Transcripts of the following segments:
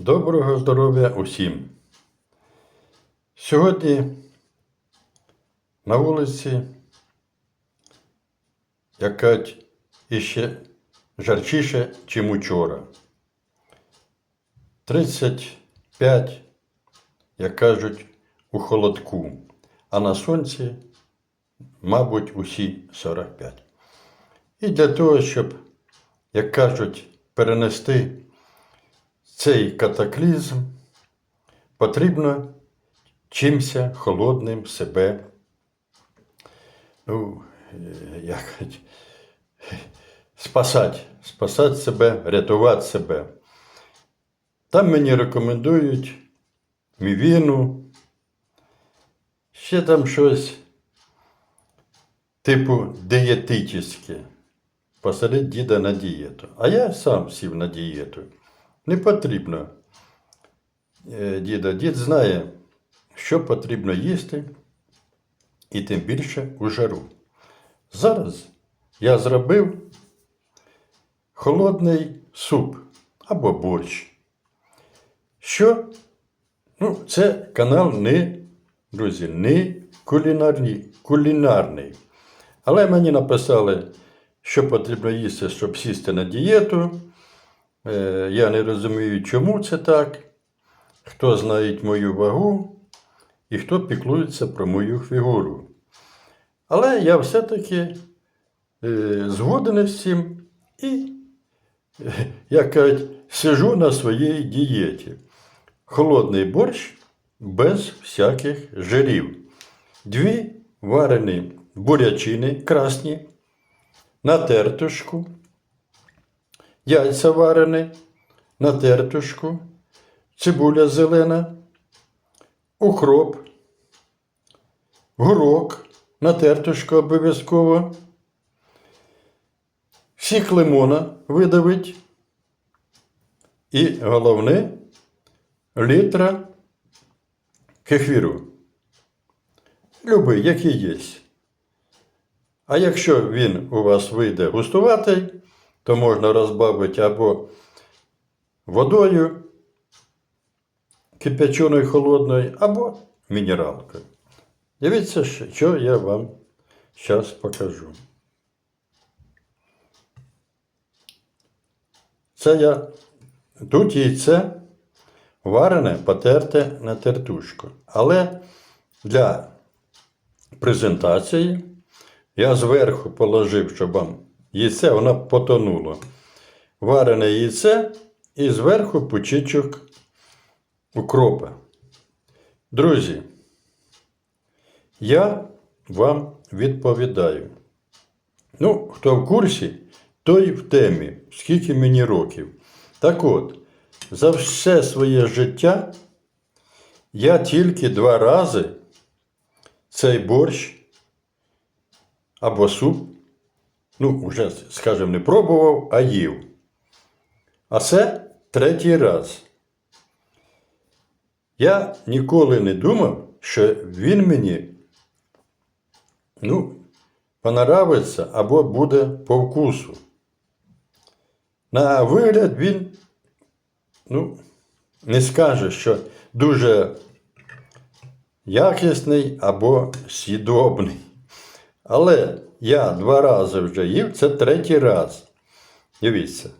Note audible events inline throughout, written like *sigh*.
Доброго здоров'я усім. Сьогодні на вулиці якась іще жарчіше, чим учора. 35, як кажуть, у холодку, а на сонці, мабуть, усі 45. І для того, щоб, як кажуть, перенести цей катаклізм, потрібно чимся холодним себе, ну, е, як, спасати, спасати себе, рятувати себе. Там мені рекомендують мівіну, ще там щось типу дієтичне. Посадить діда на дієту. А я сам сів на дієту. Не потрібно. е, Діда, дід знає, що потрібно їсти, і тим більше у жару. Зараз я зробив холодний суп або борщ. Що? Ну, це канал не, друзі, не кулінарний, кулінарний. Але мені написали, що потрібно їсти, щоб сісти на дієту. Е, Я не розумію, чому це так. Хто знає мою вагу і хто піклується про мою фігуру. Але я все-таки е, згоден з цим і, *laughs* як кажуть, сижу на своїй дієті. Холодний борщ без всяких жирів. Дві варені бурячини красні на тертушку яйця варені на тертушку, цибуля зелена, укроп, горок на тертушку обов'язково, сік лимона видавить і головне літра кефіру. Любий, який є. А якщо він у вас вийде густуватий, то можна розбавити або водою кипяченою холодною, або мінералкою. Дивіться, що- я вам зараз покажу. Це я тут яйце варене, потерте на тертушку. Але для презентації я зверху положив, щоб вам яйце воно потонуло. Варене яйце і зверху пучечок укропа. Друзі, я вам відповідаю. Ну, хто в курсі, той в темі, скільки мені років. Так от, за все своє життя я тільки два рази цей борщ або суп, ну, вже, скажімо, не пробував, а їв. А це третій раз. Я ніколи не думав, що він мені ну, понравиться або буде по вкусу. На вигляд він, ну, не скаже, що дуже якісний або сідобний. Але я два рази вже їв, це третій раз. Дивіться.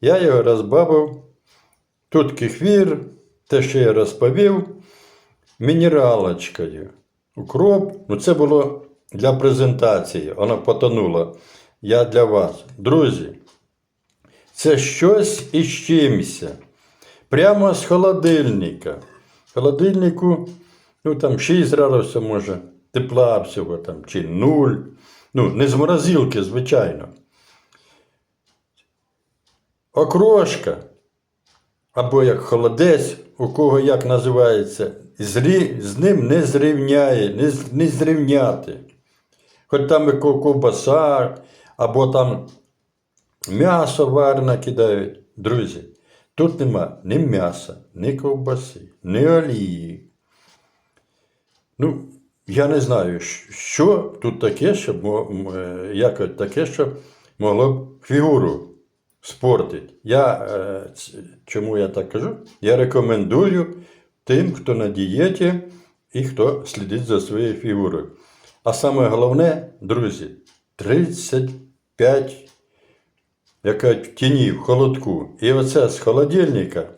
Я його розбавив. Тут кефір, те, що я розповів, мінералочкою. Укроп. Ну, це було для презентації, воно потонуло. Я для вас. Друзі, це щось із чимся. Прямо з холодильника. В холодильнику, ну там 6 градусів може, тепла всього там, чи 0. Ну, не з морозилки, звичайно. Окрошка, або як холодець, у кого як називається, зрі, з ним не зрівняє, не, не зрівняти. Хоч там і ковбаса, або там м'ясо варене кидають. Друзі, тут нема ні м'яса, ні ковбаси, ні олії. Ну, я не знаю, що тут таке, щоб е, як таке, що могло б фігуру спортить. Я, е, чому я так кажу? Я рекомендую тим, хто на дієті і хто слідить за своєю фігурою. А саме головне, друзі, 35 яка в тіні, в холодку. І оце з холодильника.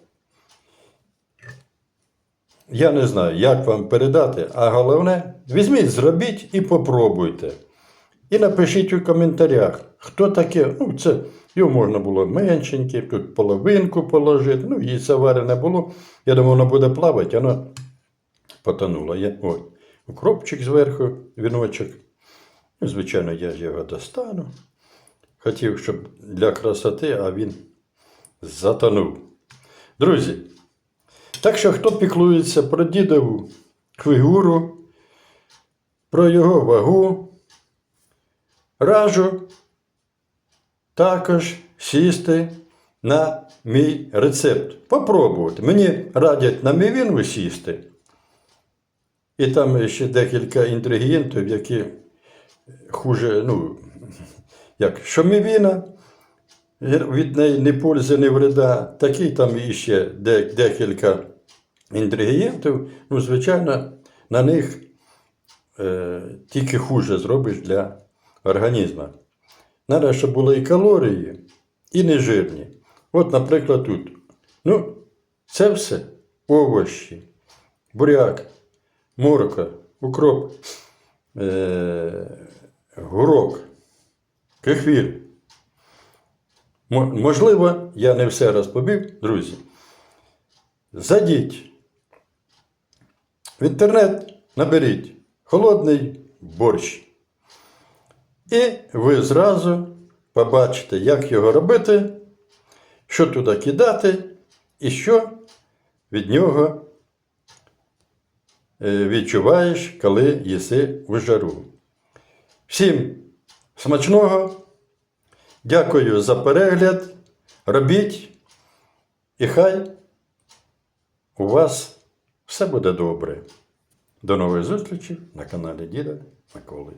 Я не знаю, як вам передати, а головне, візьміть, зробіть і попробуйте. І напишіть у коментарях, хто таке. Ну, це його можна було меншеньке, тут половинку положити. Ну, її заварене було. Я думав, воно буде плавати, воно потонуло. Я, ой, укропчик зверху, віночок. Ну, звичайно, я його достану. Хотів, щоб для красоти, а він затонув. Друзі, так що хто піклується про дідову фігуру, про його вагу, раджу також сісти на мій рецепт. Попробувати. Мені радять на мівіну сісти. І там ще декілька інгредієнтів, які хуже, ну, як шомівіна, від неї не пользи, не вреда. Такий там іще декілька інгредієнтів. Ну, звичайно, на них е, тільки хуже зробиш для організму. Треба, щоб були і калорії, і не жирні. От, наприклад, тут. Ну, це все овощі, буряк, морква, укроп, е, горок, кефір. Мо- Можливо, я не все розповів, друзі. Зайдіть в інтернет, наберіть холодний борщ. І ви зразу побачите, як його робити, що туди кидати, і що від нього е, відчуваєш, коли їси в жару. Всім смачного! Дякую за перегляд. Робіть, і хай у вас все буде добре. До нової зустрічі на каналі Діда Миколи.